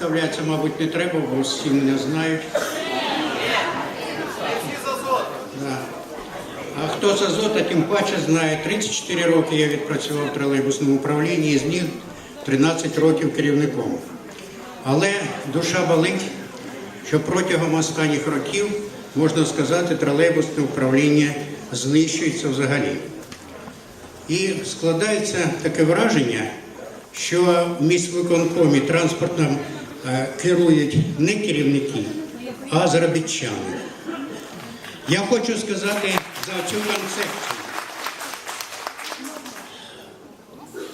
представлятися, мабуть, не треба, бо всі мене знають. Да. А хто з Азота, тим паче знає. 34 роки я відпрацював в тролейбусному управлінні, і з них 13 років керівником. Але душа болить, що протягом останніх років, можна сказати, тролейбусне управління знищується взагалі. І складається таке враження, що в міськвиконкомі транспортом е, керують не керівники, а заробітчани. Я хочу сказати за цю концепцію.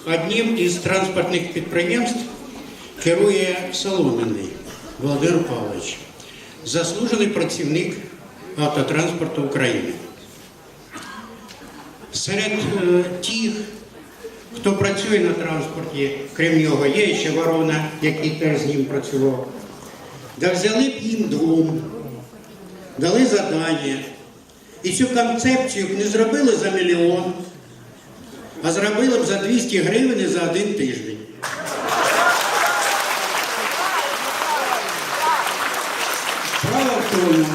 Одним із транспортних підприємств керує Соломіний Володимир Павлович, заслужений працівник автотранспорту України. Серед е, тих, хто працює на транспорті, крім нього, є ще ворона, який теж з ним працював. Да взяли б їм двом, дали задання. І цю концепцію б не зробили за мільйон, а зробили б за 200 гривень за один тиждень. Справа в тому,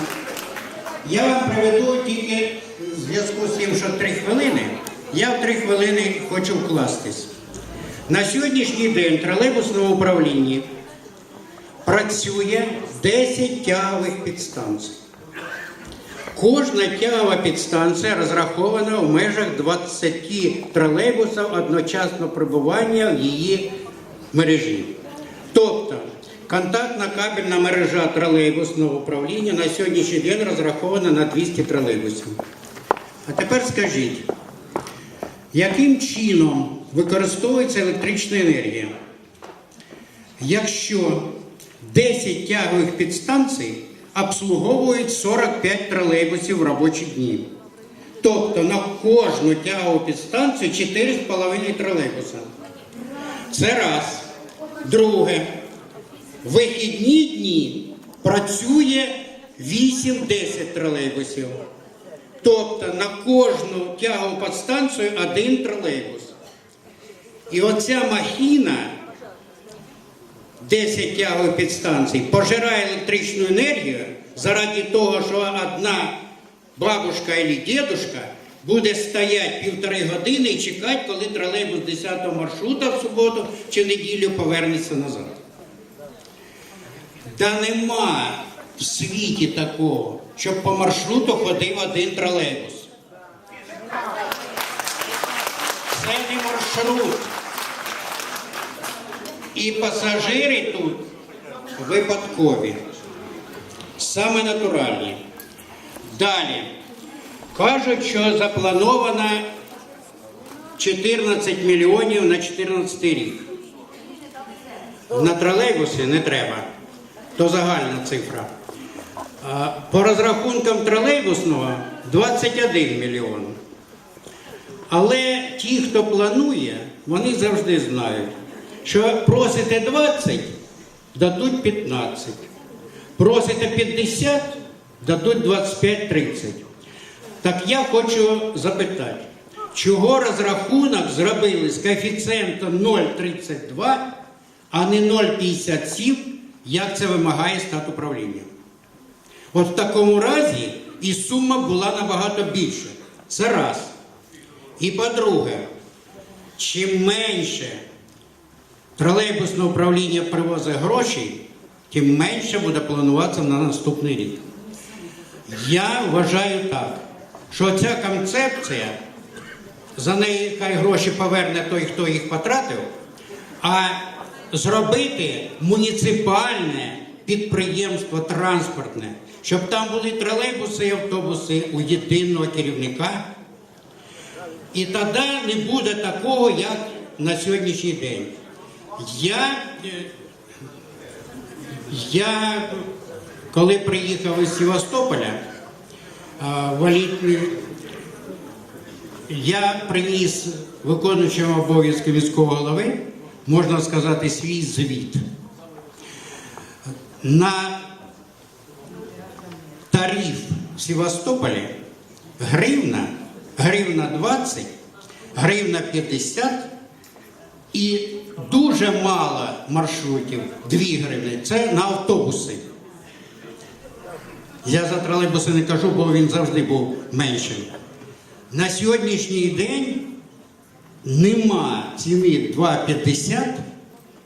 я вам приведу тільки в зв'язку з тим, що три хвилини, я в три хвилини хочу вкластись. На сьогоднішній день в тролейбусному управлінні працює 10 тягових підстанцій. Кожна тягова підстанція розрахована в межах 20 тролейбусів одночасно перебування в її мережі. Тобто контактна кабельна мережа тролейбусного управління на сьогоднішній день розрахована на 200 тролейбусів. А тепер скажіть, яким чином використовується електрична енергія? Якщо 10 тягових підстанцій обслуговують 45 тролейбусів в робочі дні. Тобто на кожну тягову підстанцію 4,5 тролейбуса. Це раз. Друге. Вихідні дні працює 8-10 тролейбусів. Тобто на кожну тягову підстанцію один тролейбус. І оця махіна 10 тягових підстанцій пожирає електричну енергію заради того, що одна бабушка або дедушка буде стояти півтори години і чекати, коли тролейбус 10 маршрута в суботу чи неділю повернеться назад. Та нема в світі такого, щоб по маршруту ходив один тролейбус. Це не маршрут. І пасажири тут випадкові, саме натуральні. Далі. Кажуть, що заплановано 14 мільйонів на 14 рік. На тролейбуси не треба, то загальна цифра. По розрахункам тролейбусного 21 мільйон. Але ті, хто планує, вони завжди знають, що просите 20, дадуть 15. Просите 50, дадуть 25-30. Так я хочу запитати, чого розрахунок зробили з коефіцієнтом 0,32, а не 0,57, як це вимагає стат управління? От в такому разі і сума була набагато більша. Це раз. І по-друге, чим менше тролейбусне управління привозить гроші, тим менше буде плануватися на наступний рік. Я вважаю так, що ця концепція, за неї хай гроші поверне той, хто їх потратив, а зробити муніципальне підприємство транспортне, щоб там були тролейбуси і автобуси у єдиного керівника. І тоді не буде такого, як на сьогоднішній день. Я, е, я коли приїхав із Севастополя, а, в я приніс виконуючому обов'язки міського голови, можна сказати, свій звіт. На тариф в Севастополі гривна, гривна 20, гривна 50 і дуже мало маршрутів, 2 гривні. Це на автобуси. Я за тролейбуси не кажу, бо він завжди був меншим. На сьогоднішній день нема ціни 2,50,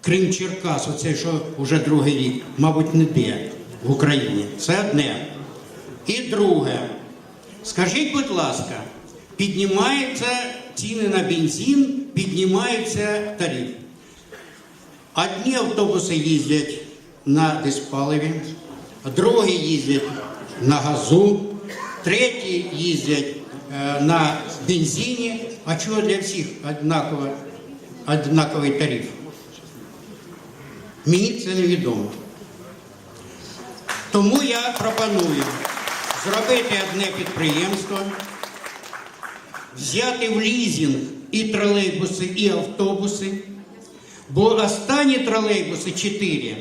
крім Черкас, оце що вже другий рік, мабуть, не де в Україні. Це одне. І друге. Скажіть, будь ласка, піднімаються ціни на бензин, піднімається тариф. Одні автобуси їздять на диспаливі, другі їздять на газу, треті їздять е, на бензині. А чого для всіх однаково, однаковий тариф? Мені це невідомо. Тому я пропоную зробити одне підприємство, взяти в лізинг і тролейбуси, і автобуси. Бо останні тролейбуси 4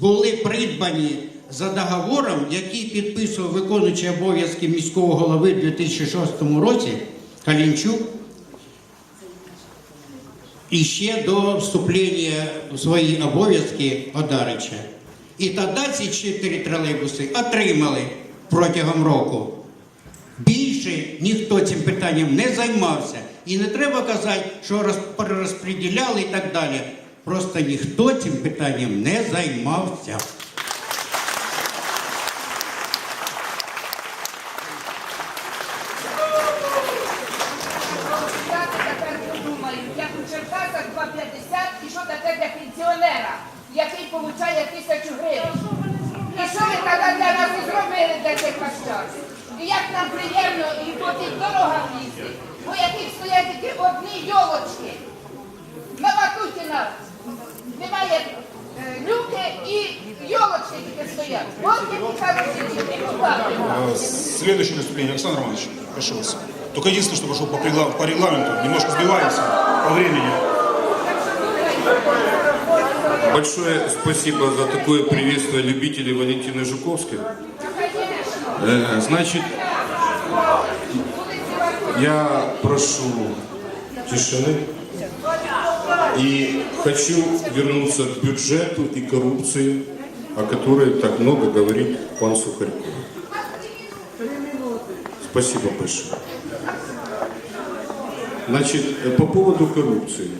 були придбані за договором, який підписував виконуючий обов'язки міського голови у 2006 році Калінчук. І ще до вступлення у свої обов'язки Одарича. І тоді ці чотири тролейбуси отримали протягом року. Більше ніхто цим питанням не займався. І не треба казати, що роз- перерозподіляли і так далі. Просто ніхто цим питанням не займався. Я тепер подумаю, як у Черкасах 2,50 і що таке для пенсіонера, який отримує тисячу гривень. І що ви тоді для нас зробили для цих пащак? І як нам приємно і по тих дорогах їздить, по яких стоять тільки одні йолочки. На Ватутіна немає е, люки і йолочки тільки стоять. От які хороші депутати. Э, Следующее выступление, Александр Иванович, прошу вас. Только единственное, что пошел по, по регламенту, немножко сбиваемся по времени. Большое спасибо за такое приветствие любителей Валентины Жуковской. Э, Значит, я прошу тишины и хочу вернуться к бюджету и коррупции, о которой так много говорит пан Сухарьков. Спасибо большое. Значит, э, по поводу коррупции.